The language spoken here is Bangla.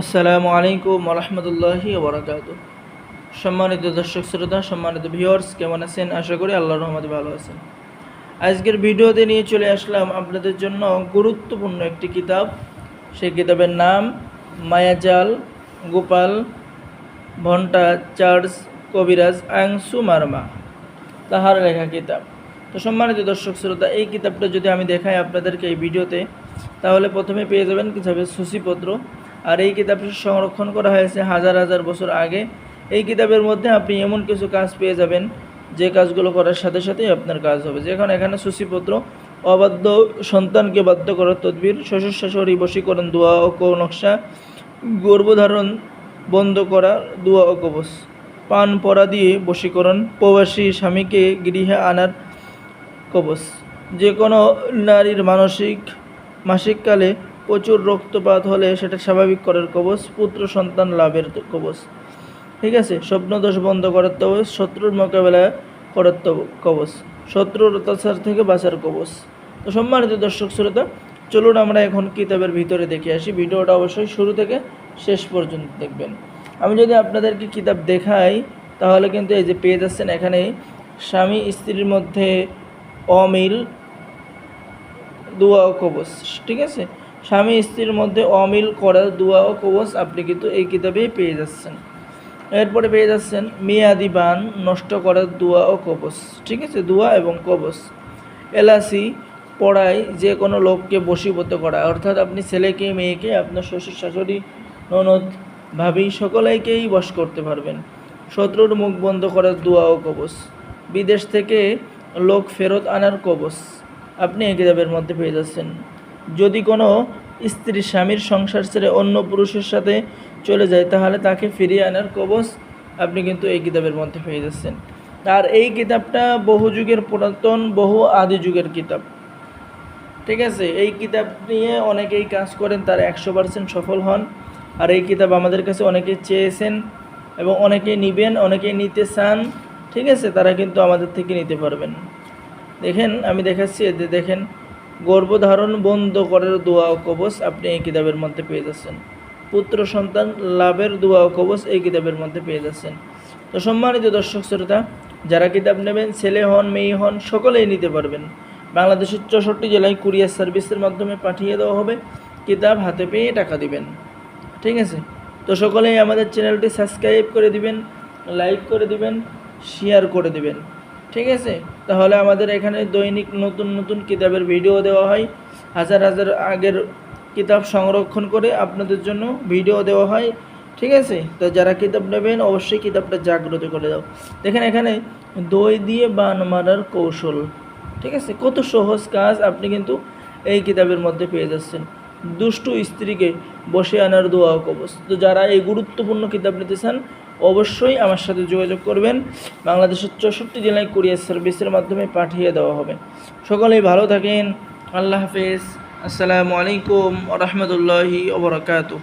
আসসালামু আলাইকুম রহমতুল্লাহি ওবরাকাত সম্মানিত দর্শক শ্রোতা, সম্মানিত ভিউয়ার্স কেমন আছেন? আশা করি আল্লাহ রহমতে ভালো আছেন। আজকের ভিডিওতে নিয়ে চলে আসলাম আপনাদের জন্য গুরুত্বপূর্ণ একটি কিতাব। সেই কিতাবের নাম মায়াজাল, গোপাল, ভন্টা, চার্লস কবিরাজ আংসু মারমা তাহার লেখা কিতাব। তো সম্মানিত দর্শক শ্রোতা, এই কিতাবটা যদি আমি দেখাই আপনাদেরকে এই ভিডিওতে, তাহলে প্রথমে পেয়ে যাবেন কিতাবের সূচিপত্র। আর এই কিতাবটি সংরক্ষণ করা হয়েছে হাজার হাজার বছর আগে। এই কিতাবের মধ্যে আপনি এমন কিছু কাজ পেয়ে যাবেন, যে কাজগুলো করার সাথে সাথেই আপনার কাজ হবে। যেখানে এখানে সূচিপত্র, অবাধ্য সন্তানকে বাধ্য করার তদবির, শ্বশুর শাশুড়ি বশীকরণ, দোয়া ও নকশা গর্ভধারণ বন্ধ করা, দোয়া ও কবচ, পান পরা দিয়ে বশীকরণ, প্রবাসী স্বামীকে গৃহে আনার কবচ। যে কোনো নারীর মানসিক মাসিককালে প্রচুর রক্তপাত হলে সেটা স্বাভাবিক করার কবচ, পুত্র সন্তান লাভের কবচ। ঠিক আছে? স্বপ্নদোষ বন্ধ করার কবচ, শত্রুর মোকাবেলা করার কবচ, শত্রুর অত্যাচার থেকে বাঁচার কবচ। তো সম্মানিত দর্শক শ্রোতা, চলুন আমরা এখন কিতাবের ভিতরে দেখে আসি। ভিডিওটা অবশ্যই শুরু থেকে শেষ পর্যন্ত দেখবেন। আমি যদি আপনাদেরকে কিতাব দেখাই, তাহলে কিন্তু এই যে পেয়ে যাচ্ছেন এখানে স্বামী স্ত্রীর মধ্যে অমিল, দোয়া কবচ। ঠিক আছে? স্বামী স্ত্রীর মধ্যে অমিল করার দোয়া ও কবচ আপনি কিন্তু এই কিতাবেই পেয়ে যাচ্ছেন। এরপরে পেয়ে যাচ্ছেন মেয়াদি বান নষ্ট করার দোয়া ও কবচ। ঠিক আছে? দোয়া এবং কবচ। এলাসি পড়ায় যে কোনো লোককে বশীভূত করা। অর্থাৎ আপনি ছেলেকে, মেয়েকে, আপনার শ্বশুর, শাশুড়ি, ননদ, ভাবি সকলেইকেই বশ করতে পারবেন। শত্রুর মুখ বন্ধ করার দোয়া ও কবচ। বিদেশ থেকে লোক ফেরত আনার কবচ। আপনি এই কিতাবের মধ্যে পেয়ে যাচ্ছেন। যদি কোনো স্ত্রী স্বামীর সংসার ছেড়ে অন্য পুরুষের সাথে চলে যায়, তাহলে তাকে ফিরিয়ে আনার কবচ আপনি কিন্তু এই কিতাবের মধ্যে পেয়ে যাচ্ছেন। আর এই কিতাবটা বহু যুগের পুরাতন, বহু আদি যুগের কিতাব। ঠিক আছে? এই কিতাব নিয়ে অনেকেই কাজ করেন, তারা একশো পার্সেন্ট সফল হন। আর এই কিতাব আমাদের কাছে অনেকে চেয়েছেন এবং অনেকে নিবেন অনেকে নিতে চান। ঠিক আছে? তারা কিন্তু আমাদের থেকে নিতে পারবেন। দেখেন, আমি দেখাচ্ছি এতে দেখেন। গর্ভধারণ বন্ধ করার দোয়া ও কবচ আপনি এই কিতাবের মধ্যে পেয়ে যাচ্ছেন। পুত্র সন্তান লাভের দোয়া ও কবচ এই কিতাবের মধ্যে পেয়ে যাচ্ছেন। তো সম্মানিত দর্শক শ্রোতা, যারা কিতাব নেবেন, ছেলে হন, মেয়ে হন, সকলেই নিতে পারবেন। বাংলাদেশের চৌষট্টি জেলায় কুরিয়ার সার্ভিসের মাধ্যমে পাঠিয়ে দেওয়া হবে। কিতাব হাতে পেয়ে টাকা দিবেন। ঠিক আছে? তো সকলেই আমাদের চ্যানেলটি সাবস্ক্রাইব করে দিবেন, লাইক করে দিবেন, শেয়ার করে দিবেন। ঠিক আছে? তাহলে আমাদের এখানে দৈনিক নতুন নতুন কিতাবের ভিডিও দেওয়া হয়। হাজার হাজার আগের কিতাব সংরক্ষণ করে আপনাদের জন্য ভিডিও দেওয়া হয়। ঠিক আছে? তো যারা কিতাব নেবেন, অবশ্যই কিতাবটা জাগ্রত করে দাও। দেখেন এখানে দই দিয়ে বান মারার কৌশল। ঠিক আছে? কত সহজ কাজ আপনি কিন্তু এই কিতাবের মধ্যে পেয়ে যাচ্ছেন। দুষ্টু স্ত্রীকে বসে আনার দোয়া কবচ। তো যারা এই গুরুত্বপূর্ণ কিতাব নিতে চান অবশ্যই আমার সাথে যোগাযোগ করবেন। বাংলাদেশের চৌষট্টি জেলায় কুরিয়ার সার্ভিসের মাধ্যমে পাঠিয়ে দেওয়া হবে। সকলেই ভালো থাকেন। আল্লাহ হাফেজ। আসসালামু আলাইকুম রহমতুল্লাহি ওবরাকাতু